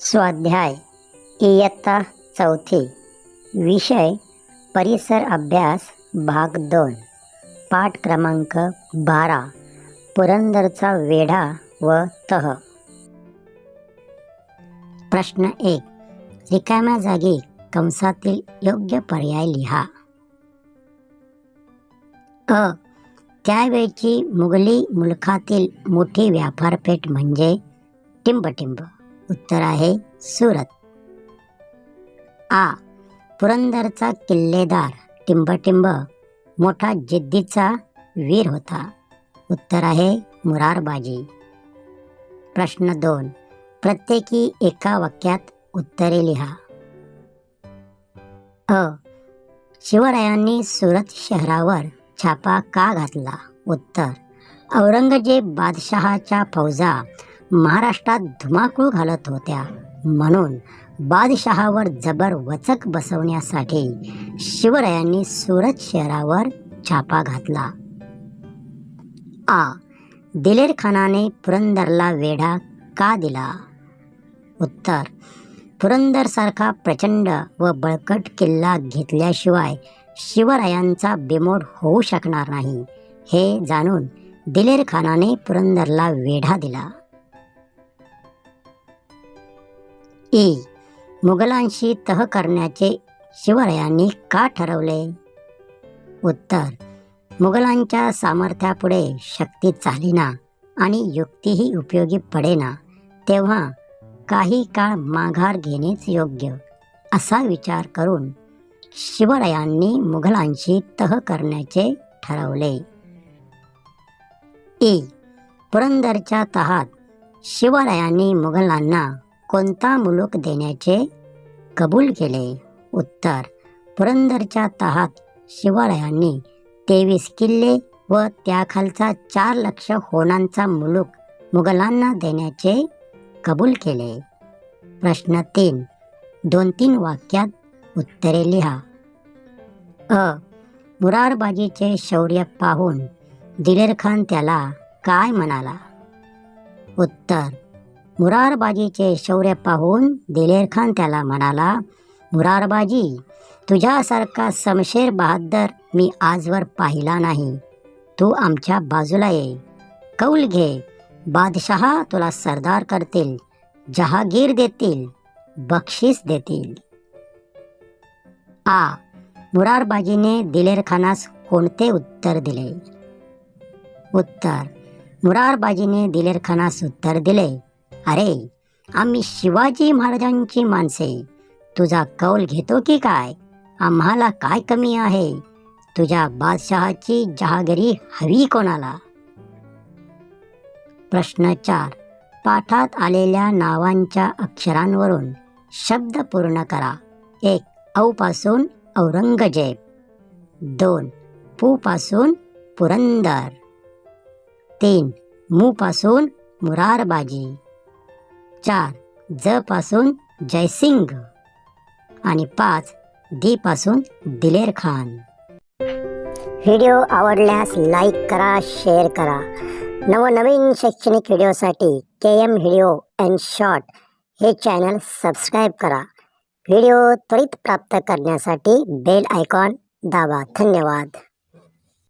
स्वाध्याय इयत्ता चौथी. विषय परिसर अभ्यास भाग दोन. पाठ क्रमांक बारा. पुरंदरचा वेढा व तह. प्रश्न एक. रिकाम्या जागी कंसातील योग्य पर्याय लिहा. अ. त्यावेळची मुघली मुलखातील मोठी व्यापारपेठ म्हणजे टिंबटिंब. उत्तर आहे सुरत. आ. पुरंदरचा किल्लेदार टिंबटिंब मोठा जिद्दीचा वीर होता. उत्तर आहे मुरारबाजी. प्रश्न दोन. प्रत्येकी एका वाक्यात उत्तरे लिहा. अ. शिवरायांनी सुरत शहरावर छापा का घातला? उत्तर. औरंगजेब बादशहाच्या फौजा महाराष्ट्रात धुमाकूळ घालत होत्या. म्हणून बादशहावर जबर वचक बसवण्यासाठी शिवरायांनी सुरत शहरावर छापा घातला. आ. दिलेर खानाने पुरंदरला वेढा का दिला? उत्तर. पुरंदरसारखा प्रचंड व बळकट किल्ला घेतल्याशिवाय शिवरायांचा बिमोड होऊ शकणार नाही हे जाणून दिलेर खानाने पुरंदरला वेढा दिला. ई मुघलांशी तह करण्याचे शिवरायांनी का ठरवले? उत्तर मुघलांच्या सामर्थ्यापुढे शक्ती चालेना आणि युक्तीही उपयोगी पडेना तेव्हा काही काळ माघार घेणेच योग्य असा विचार करून शिवरायांनी मुघलांशी तह करण्याचे ठरवले. ई पुरंदरच्या तहात शिवरायांनी मुघलांना कोणता मुलूक देण्याचे कबूल केले? उत्तर पुरंदरच्या तहात शिवाळ्यांनी तेवीस किल्ले व त्याखालचा चार लक्ष होणांचा मुलूक मुघलांना देण्याचे कबूल केले. प्रश्न तीन दोन तीन वाक्यात उत्तरे लिहा. अ मुरारबाजीचे शौर्य पाहून दिलेर खान त्याला काय म्हणाला? उत्तर मुरारबाजीचे शौर्य पाहून दिलेरखान त्याला म्हणाला मुरारबाजी तुझ्यासारखा समशेर बहादर मी आजवर पाहिला नाही. तू आमच्या बाजूला ये. कौल घे. बादशहा तुला सरदार करतील जहागीर देतील बक्षीस देतील. आ. मुरारबाजीने दिलेरखानास कोणते उत्तर दिले? उत्तर. मुरारबाजीने दिलेरखानास उत्तर दिले. अरे आम्ही शिवाजी महाराजांची माणसे. तुझा कौल घेतो की काय? आम्हाला काय कमी आहे? तुझ्या बादशहाची जहागिरी हवी कोणाला? प्रश्न चार. पाठात आलेल्या नावांच्या अक्षरांवरून शब्द पूर्ण करा. एक औ पासून औरंगजेब. दोन पू पासून पुरंदर. तीन मू पासून मुरारबाजी. चार ज पासून जयसिंग. आणि पाच दी पासून दिलेर खान. व्हिडिओ आवडल्यास लाईक करा शेअर करा. नवनवीन शैक्षणिक व्हिडिओसाठी K M video and short हे चॅनल सबस्क्राईब करा. व्हिडिओ त्वरित प्राप्त करण्यासाठी बेल आयकॉन दाबा. धन्यवाद.